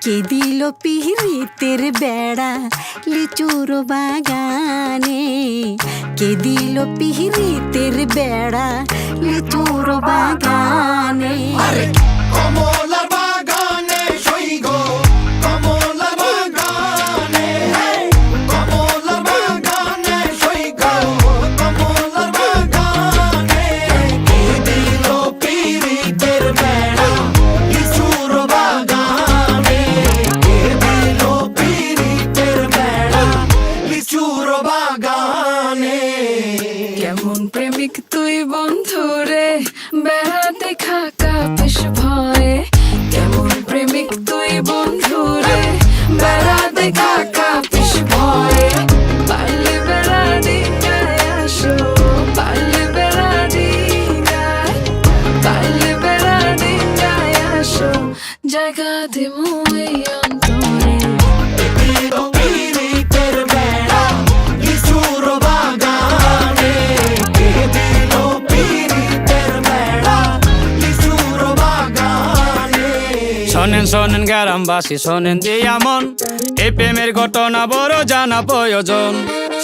কে দিল পিহিতের বেড়া? লিচুর বাগানে কে দিল পিহিতের বেড়া? লিচুর বাগানে কেমন প্রেমিক তুই বন্ধু রে? বেড়াতে খাকা বেশ ভয়ে। কেমন প্রেমিক তুই বন্ধু রে? বেড়াতে খাকা বেশ ভয়ে। পারলে বেড়া দিগায় আসো আসো, জায়গা দিমু শোনেন শোনেন গ্রামবাসী, শোনেন দিয়া মন এই প্রেমের ঘটনা বড় জানা প্রয়োজন।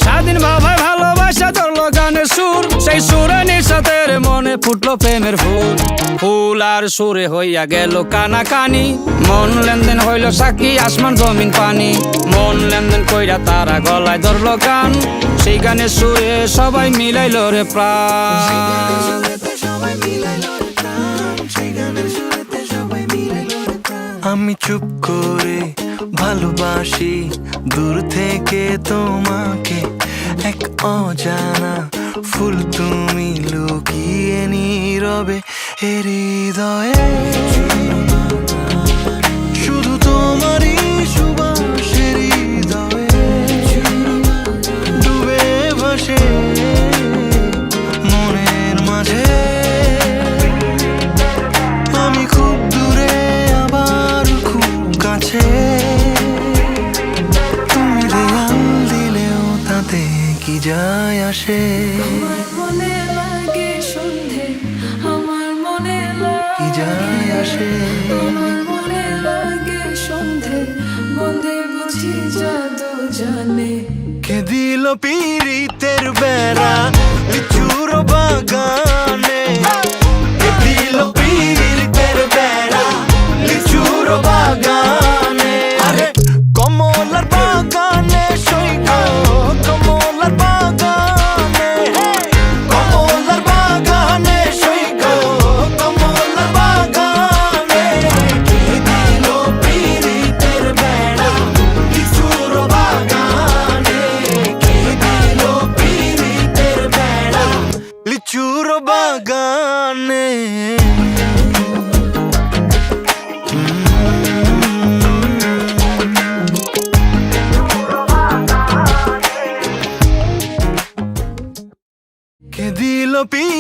স্বাধীন ভাবে ভালোবাসা ধরলো গানের সুর। সেই সুরে নিঃসাতের মনে ফুটলো প্রেমের ফুল। ফুল আর সুরে হইয়া গেল কানা কানি মন লেনদেন হইল সাক্ষী, আসমান, জমিন, পানি। মন লেনদেন কইরা তারা গলায় ধরলো গান। সেই গানের সুরে সবাই মিলাইল রে প্রাণ। আমি চুপ করে ভালোবাসি দূর থেকে তোমাকে এক অজানা ফুল তুমি লুকিয়ে নীরবে হৃদয়ে। তুমি দেয়াল দিলেও তাতে কি যায় আসে? আমার মনে লাগে সন্ধে আমার মনে কি যায় আসে? আমার মনে লাগে সন্ধে বন্ধে বুঝি জাদু জানে। কে দিল পিরিতের বেড়া? Lumpy.